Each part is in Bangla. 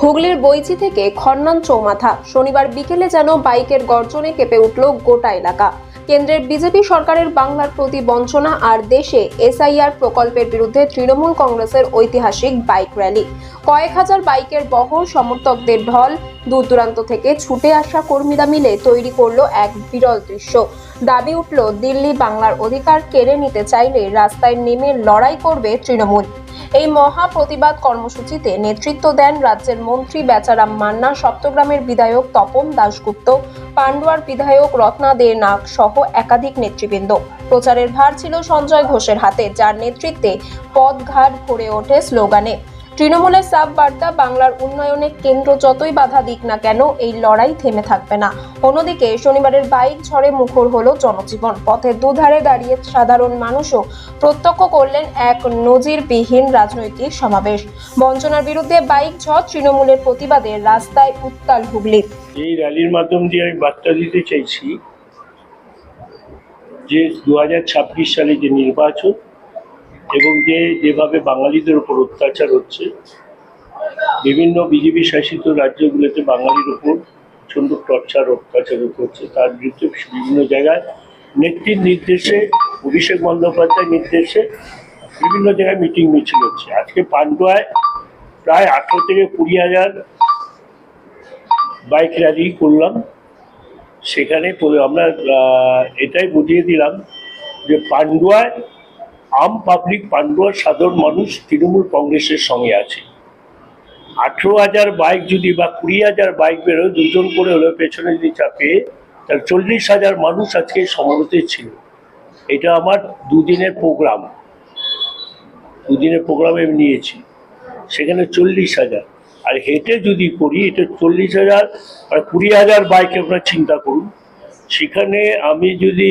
হুগলির বইচি থেকে খন্নান চৌমাথা। শনিবার বিকেলে যেন বাইকের গর্জনে কেঁপে উঠল গোটা এলাকা। কেন্দ্রের বিজেপি সরকারের বাংলার প্রতি বঞ্চনা আর দেশে এসআইআর প্রকল্পের বিরুদ্ধে তৃণমূল কংগ্রেসের ঐতিহাসিক বাইক র্যালি। কয়েক হাজার বাইকের বহর সমর্থকদের ঢল দূর দূরান্ত থেকে ছুটে আসা কর্মীরা মিলে তৈরি করল এক বিরল দৃশ্য। দাবি উঠল, দিল্লি বাংলার অধিকার কেড়ে নিতে চাইলে রাস্তায় নেমে লড়াই করবে তৃণমূল। এই মহা প্রতিবাদ কর্মসূচিতে নেতৃত্ব দেন রাজ্যের মন্ত্রী বেচারাম মান্না, সপ্তগ্রামের বিধায়ক তপন দাশগুপ্ত, পান্ডুয়ার বিধায়ক রত্না দে নাগ সহ একাধিক নেতৃবৃন্দ। প্রচারের ভার ছিল সঞ্জয় ঘোষের হাতে, যার নেতৃত্বে পদঘাট ভরে ওঠে স্লোগানে। তৃণমূলের সাব বার্তা, বাংলার উন্নয়নে কেন্দ্র যতই বাধা দিক না কেন, এই লড়াই থেমে থাকবে না। অন্যদিকে, শনিবারের বাইক ঝড়ে মুখর হলো জনজীবন। পথের দুধারে দাঁড়িয়ে সাধারণ মানুষও প্রত্যক্ষ করলেন এক নজিরবিহীন রাজনৈতিক সমাবেশ। বঞ্চনার বিরুদ্ধে বাইক ঝড় তৃণমূলের প্রতিবাদে রাস্তায় উত্তাল হুগলি। এই র্যালির মাধ্যম দিয়ে আমি বার্তা দিতে চাইছি যে দু হাজার ছাব্বিশ সালে যে নির্বাচন এবং যে যেভাবে বাঙালিদের উপর অত্যাচার হচ্ছে, বিভিন্ন বিজেপি শাসিত রাজ্যগুলোতে বাঙালির উপর প্রচণ্ড টর্চার, অত্যাচার হচ্ছে তার বিরুদ্ধে বিভিন্ন জায়গায় নেত্রীর নির্দেশে, অভিষেক বন্দ্যোপাধ্যায়ের নির্দেশে বিভিন্ন জায়গায় মিটিং মিছিল হচ্ছে। আজকে পান্ডুয়ায় প্রায় আঠেরো থেকে কুড়ি হাজার বাইক র্যালি করলাম। সেখানে আমরা এটাই বুঝিয়ে দিলাম যে পান্ডুয়ায় আম পাবলিক পান্ডুয়ার সাধারণ মানুষ তৃণমূল কংগ্রেসের সঙ্গে আছে। আঠেরো হাজার বাইক যদি বা কুড়ি হাজার বাইক বেরোয়, দুজন করে হলো পেছনে যদি চাপে তাহলে চল্লিশ হাজার মানুষ আজকে সমবেতে ছিল। এটা আমার দুদিনের প্রোগ্রাম। দুদিনের প্রোগ্রামে আমি নিয়েছি। সেখানে চল্লিশ হাজার। আর হেঁটে যদি করি, এটা চল্লিশ হাজার আর কুড়ি হাজার বাইক আপনার চিন্তা করুন। সেখানে আমি যদি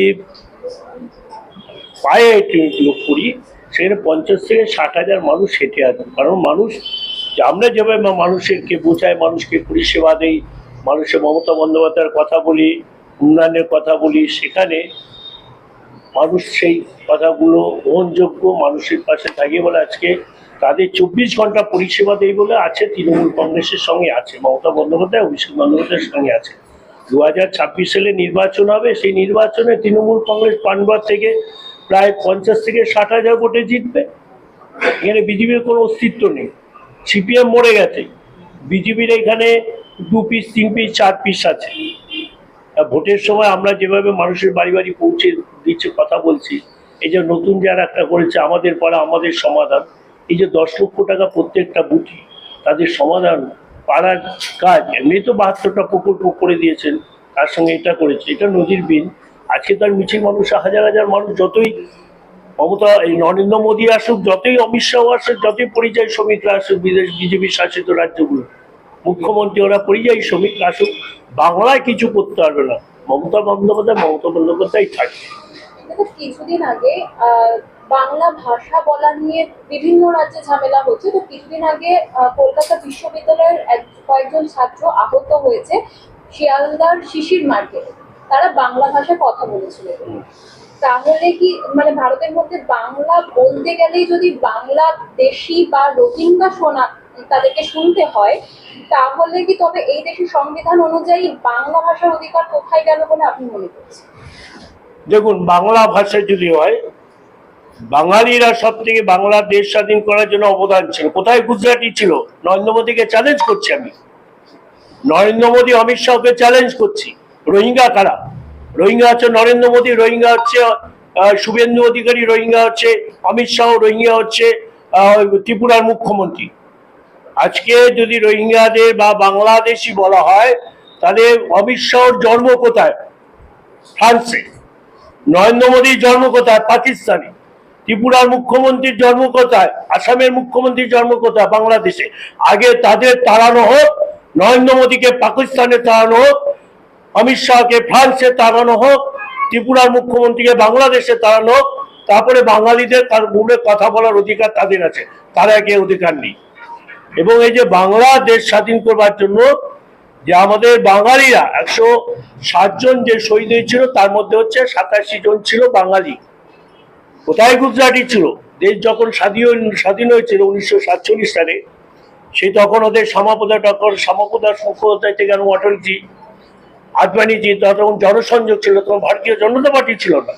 পায়ে লোক করি সেখানে পঞ্চাশ থেকে ষাট হাজার মানুষ হেঁটে আসবে কারণ মানুষ, আমরা যেভাবে মা- মানুষেরকে বোঝায় মানুষকে পরিষেবা দেই, মানুষের মমতা বন্দ্যোপাধ্যায়ের কথা বলি, উন্নয়নের কথা বলি, সেখানে মানুষ সেই কথাগুলো গ্রহণযোগ্য, মানুষের পাশে থাকে বলে আজকে তাদের চব্বিশ ঘণ্টা পরিষেবা দেয় বলে আছে, তৃণমূল কংগ্রেসের সঙ্গে আছে, মমতা বন্দ্যোপাধ্যায়, অভিষেক বন্দ্যোপাধ্যায়ের সঙ্গে আছে। দু হাজার ছাব্বিশ সালে নির্বাচন হবে, সেই নির্বাচনে তৃণমূল কংগ্রেস পান্ডুয়ার থেকে প্রায় পঞ্চাশ থেকে ষাট হাজার ভোটে জিতবে। এখানে বিজেপির কোনো অস্তিত্ব নেই। সিপিএম মরে গেছে। বিজেপির এখানে দু পিস তিন পিস চার পিস আছে। ভোটের সময় আমরা যেভাবে মানুষের বাড়ি বাড়ি পৌঁছে দিচ্ছে, কথা বলছি, এই যে নতুন যারা একটা করেছে, আমাদের পাড়া, আমাদের সমাধান, এই যে দশ লক্ষ টাকা প্রত্যেকটা বুথি তাদের সমাধান পাড়ার কাজ এমনি তো বাহাত্তরটা প্রকল্প করে দিয়েছেন, তার সঙ্গে এটা করেছে। এটা নজিরবিহীন। আজকে তার মিছিল মানুষ, হাজার হাজার মানুষ, যতই মমতা, এই নরেন্দ্র মোদী আসুক, যতই অমিত শাহ আসুক, যতই পরিযায়ী শ্রমিকরা আসুক, বিদেশ, বিজেপি শাসিত রাজ্যগুলো, মুখ্যমন্ত্রী ওরা পরিযায়ী শ্রমিক আসুক, বাংলায় কিছু করতে পারবে না। মমতা বন্দ্যোপাধ্যায় মমতা বন্দ্যোপাধ্যায় দেখো কিছুদিন আগে বাংলা ভাষা বলা নিয়ে বিভিন্ন রাজ্যে ঝামেলা হচ্ছে। তো কিছুদিন আগে কলকাতা বিশ্ববিদ্যালয়ের কয়েকজন ছাত্র আহত হয়েছে শিয়ালদার শিশির মার্কেটে। তারা বাংলা ভাষায় কথা বলেছিল। তাহলে কি মানে ভারতের মধ্যে বাংলা বলতে গেলেই যদি বাংলাদেশি বা রোহিঙ্গা শোনা তাদেরকে শুনতে হয় তাহলে কি তবে এই দেশের সংবিধান অনুযায়ী বাংলা ভাষার অধিকার কোথায় গেল বলে আপনি মনে করছেন? দেখুন বাংলা ভাষা যদি হয় বাঙালিরা সব থেকে বাংলা দেশ স্বাধীন করার জন্য অবদান ছিল। কোথায় গুজরাটি ছিল? নরেন্দ্র মোদীকে চ্যালেঞ্জ করছি আমি। নরেন্দ্র মোদী অমিত শাহকে চ্যালেঞ্জ করছি। রোহিঙ্গা কারা? রোহিঙ্গা হচ্ছে নরেন্দ্র মোদী, রোহিঙ্গা হচ্ছে শুভেন্দু অধিকারী, রোহিঙ্গা হচ্ছে অমিত শাহ, রোহিঙ্গা হচ্ছে ত্রিপুরার মুখ্যমন্ত্রী। আজকে যদি রোহিঙ্গাদের বা বাংলাদেশি বলা হয়, তাহলে অমিত শাহর জন্ম কোথায়? ফ্রান্সে। নরেন্দ্র মোদীর জন্ম কোথায়? পাকিস্তানে। ত্রিপুরার মুখ্যমন্ত্রীর জন্ম কোথায়? আসামের মুখ্যমন্ত্রীর জন্ম কোথায়? বাংলাদেশে। আগে তাদের তাড়ানো হোক, নরেন্দ্র মোদীকে পাকিস্তানে তাড়ানো হোক অমিত শাহকে ফ্রান্সে তাড়ানো হোক, ত্রিপুরার মুখ্যমন্ত্রীকে বাংলাদেশে তাড়ানো হোক, তারপরে বাঙালিদের তার মূলে কথা বলার অধিকার তাদের আছে। তারা আগে অধিকার নেই। এবং এই যে বাংলাদেশ স্বাধীন করবার জন্য যে আমাদের বাঙালিরা একশো জন যে শহীদ হয়েছিল, তার মধ্যে হচ্ছে সাতাশি জন ছিল বাঙালি। কোথায় গুজরাটি ছিল? দেশ যখন স্বাধীন স্বাধীন হয়েছিল উনিশশো সাতচল্লিশ সালে, সেই তখন ওদের শ্যামাপ্রদা ডক্টর শ্যামাপ্রদা মুখোপাধ্যায় থেকে অটলজি। আদবানিজি তখন জনসংযোগ ছিল, তখন ভারতীয় জনতা পার্টি ছিল না।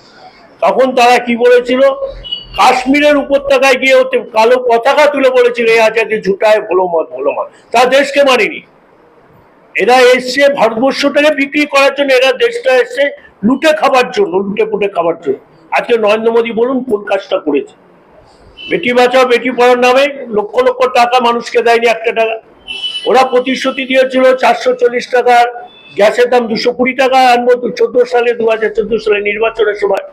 তখন তারা কি বলেছিল? কাশ্মীরের উপত্যকায় গিয়ে ওতে কালো পতাকা তুলে বলেছিল এই আজাদি ঝুটায় ভোলো মত ভোলো মত। তা দেশকে মানেনি। এরা এসছে ভারতবর্ষটাকে বিক্রি করার জন্য এরা দেশটা এসছে লুটে খাবার জন্য, লুটে পুটে খাবার জন্য। আজকে নরেন্দ্র মোদী বলুন কোন কাজটা করেছে। বেটি বাঁচাও, বেটি পড়ার নামে লক্ষ লক্ষ টাকা মানুষকে দেয়নি একটা টাকা। ওরা প্রতিশ্রুতি দিয়েছিল চারশো চল্লিশ টাকা গ্যাসের দাম দুশো কুড়ি টাকা আনব চোদ্দ সালে দু হাজার চোদ্দ সালে নির্বাচনের সময়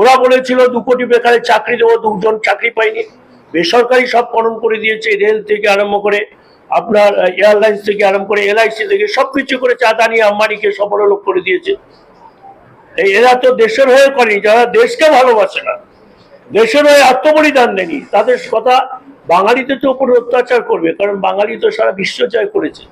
ওরা বলেছিল দু কোটি বেকারের চাকরি দেবো, দুজন চাকরি পাইনি। বেসরকারি সব করণ করে দিয়েছে, রেল থেকে আরম্ভ করে আপনার এয়ারলাইন্স থেকে আরম্ভ করে এলআইসি থেকে সবকিছু করে চাঁদানি আম্বানিকে সফললোক করে দিয়েছে। এরা তো দেশের হয়ে করেনি, যারা দেশকে ভালোবাসে না, দেশের হয়ে আত্মবলিদান দেয়নি। তাদের কথা বাঙালিদের তো উপরে অত্যাচার করবে, কারণ বাঙালি তো সারা বিশ্ব জয় করেছে।